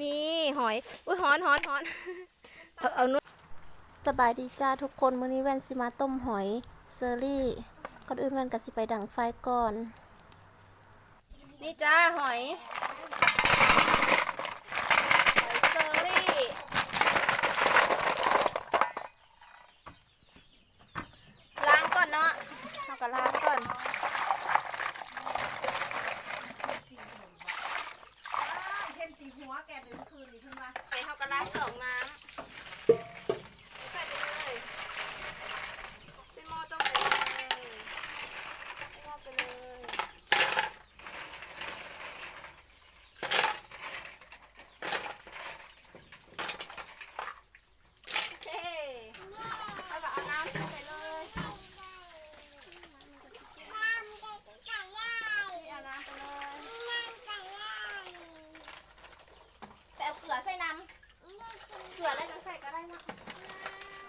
นี่หอย อุ้ยหอนหอนหอนเอาเอานุ่นสบายดีจ้าทุกคนมื้อนี้แว่นสิมาต้มหอยเซอรี่ก่อนอื่นแว่นก็สิไปดังไฟก่อน นี่จ้าหอยหอยเซอรี่ล้างก่อนเนาะเราก็ล้างก่อน เห็นตีหัวแกเดินคืนนี่เพิ่นว่า ไปเขาก็ล้างสองน้ำใส่ไปเลยเส้นหม้อต้องไปเลยเส้นหม้อไปเลยเฮ้แล้วก็เอาน้ำใส่ไปเลยเอาน้ำไปเลยไปเอาเกลือใส่น้ำ เกลืออะไรจังใส่ก็ได้นะ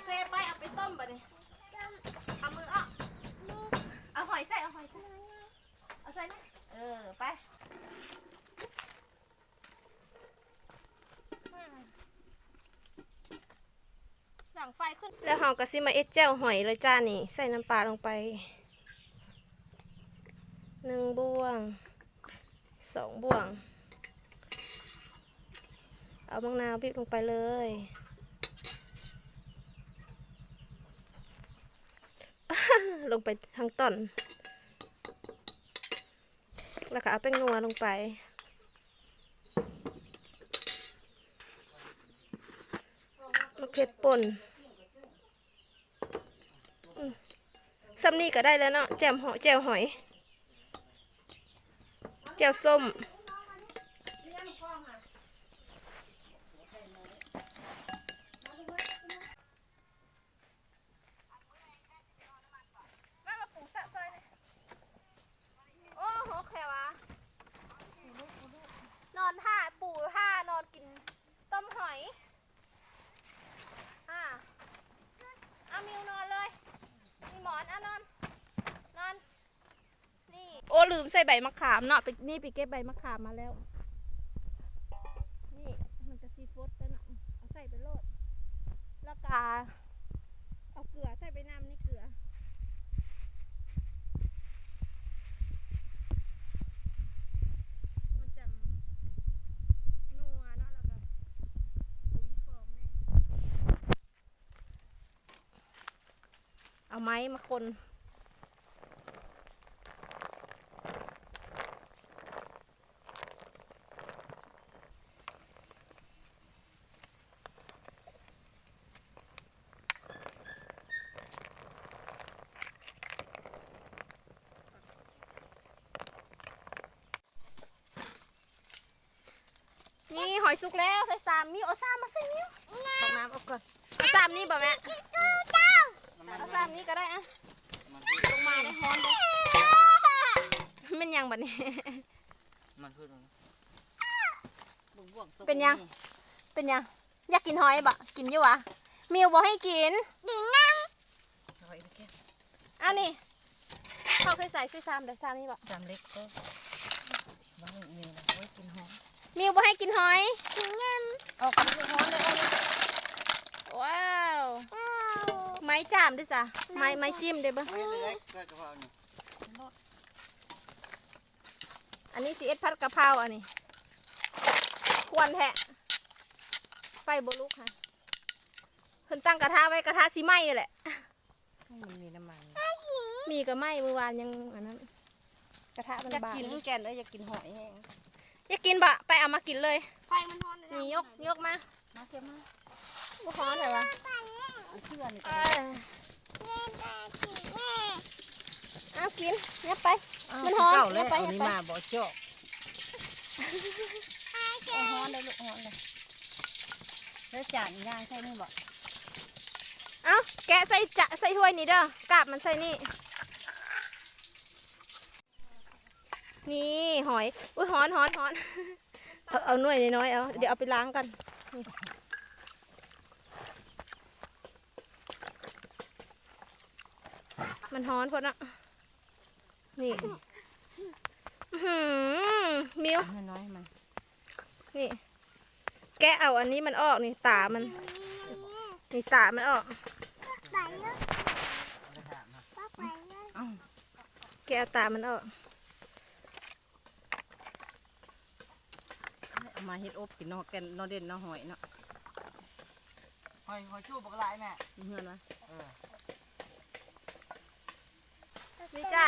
เทไปเอาไปต้มบ่นี่เอามือออกเอาหอยใส่เอาหอยใส่เอา ใส่นเออ ไปหลังไฟขึ้น แล้วเราก็สิมาเอ็ดแจ่วหอยเลยจ้านี่ ใส่น้ำปลาลงไปหนึ่งบ่วงสองบ่วง เอามะนาวบีบลงไปเลยลงไปทางต้น แล้วก็เอาแป้งนัวลงไป มะเขือป่นซัมนี่ก็ได้แล้วเนาะแจ่มหอยแจ่วหอยแจ่วส้ม มามาปลูกสะซอยเลยโอ้โหแค่วะนอนท่าปูท่านอนกินต้มหอย อ่าเอามิวนอนเลย มีหมอนอะนอน นอน นี่ โอ้ ลืมใส่ใบมะขามเนาะไปนี่ไปเก็บใบมะขามมาแล้ว นี่มันจะซีฟูดไปเนาะเอาใส่ไปโลดแล้วกาเอาเกลือใส่ไปน้ำนี่เกลือมันจะนัวเนาะแล้วก็บ่มีฟองแน่เอาไม้มาคน นี่หอยสุกแล้วใส่สามนิ้วเอาสามมาใส่นิ้วตักน้ำเอาก่อนเอาสามนี่บ่แม่เอาสามนี่ก็ได้อะลงมาได้ฮ้อนเลยเป็นยังบัดนี้มันพูดว่าบวกๆตกเป็นยัง เป็นยัง อยากกินหอยบ่กินอยู่วะมิวบอกให้กินหอยไปแค่เอานี่เขาเคยใส่ใส่สามเดี๋ยวสามนี่บ่สามเล็กก็บ้างมีนะไว้กินหอม มิวบอกให้กินหอย ออกกินหอมเลยเอาเลยว้าว ไม้จามด้วยจ้ะไม้ไม้จิ้มด้วยบ่ไม่เล็กก็กระเพรานี่อันนี้สีเอ็ดพัดกะเพราอันนี้ ควรแทะไฟโบลุกค่ะเพิ่นตั้งกระทะไว้กระทะสีไหม้อยู่แหละให้มันมีน้ำมันมีกระไหม้เมื่อวานยังอันนั้น กระทะมันอยากบางกินแกนเอ้ยอยากกินหอยแห้ง อยากกินบะไปเอามากินเลยไฟมันร้อนเลยนี่ยกยกมามาเก็บมาบ่ฮ้อนเหรอวะเอาเสื้อนี่ไปเอากินเนียบไปเอามันร้อนเก่าเลยเอาไปเอานี่เอาไปมาบ่เจาะเอาฮ้อนเลยลูกฮ้อนเลยแล้วจานย่างใส่นี่บ่เอาแกะใส่จะใส่ถ้วยนี่เด้อกาบมันใส่นี่ นี่หอย อุ้ยหอนหอนหอนเอาเอาหน่วยน้อยๆเอา เดี๋ยวเอาไปล้างกันนี่มันหอนพอนะนี่อื้อหือมิวน้อยๆมันนี่ แกะเอาอันนี้มันออกนี่ตามัน นี่ตามันออกไปเลยไม่ถามนะป้าไปเลยแกะเอาตามันออก เอา มาเฮ็ดอบกินเนาะแกนเนอเด่นเนาะหอยเนาะหอยหอยชูบกระไรแม่มีเฮือนวะเออนี่จ้า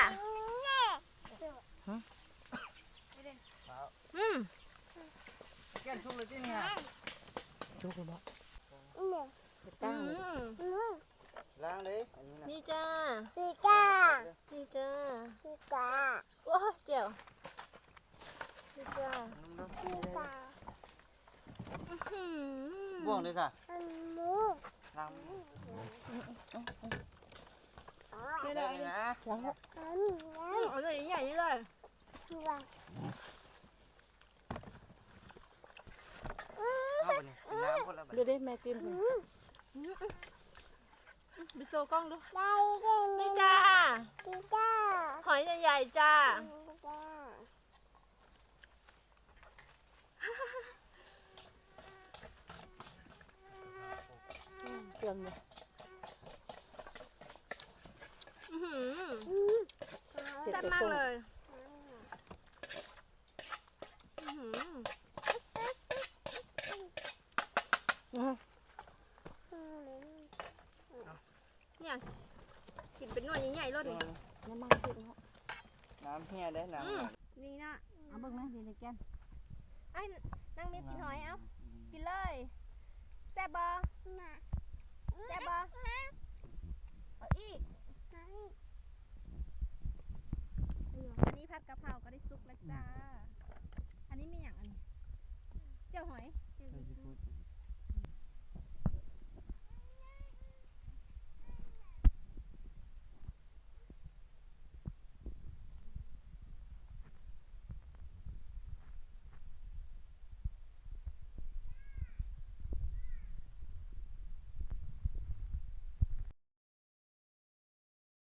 อืมแก้นชุบเลยที่นี่ฮะดูกูบอกอืตั้งมล้างเลยอันนี้นะนี่จ้าพี่ก้านี่จ้าพี่ก้าโอ้ยเจียวนี่จ้านุ่มเนาะพี่ก้าอื้อหื อบ่วงเลยจ้ะอันมูล้างไม่ได้ได้นะแล้วอันอืมเอาเลยใหญ่ๆนี่เลยนี้ว่าเอาไปนี่น้ำคนละแบบดูดิแม่กินสิไปโซกล้องดูได้ได้นี่จ้าพี่ก้า หอยใหญ่ๆจ้า พี่ก้าเตือนเลยอื้อหือเสร็จแซ่บจะมากส่งเลยอื้อหืออืมเนี่ยกินเป็นหน่วยใหญ่ๆรสนี่น้ำมันขึ้นเนาะน้ำเฮียได้น้ำอืมนี่นะเอาเบิ่งนะดีในแกนไอ้นางมิวกินหอยเอ้ากินเลยแซ่บบ่ แซ่บบ่เอาอีกอันนี้ผัดกะเพราก็ได้สุกแล้วจ้า อันนี้มีอย่างอันนี้เจ้าหอยเออสิพูด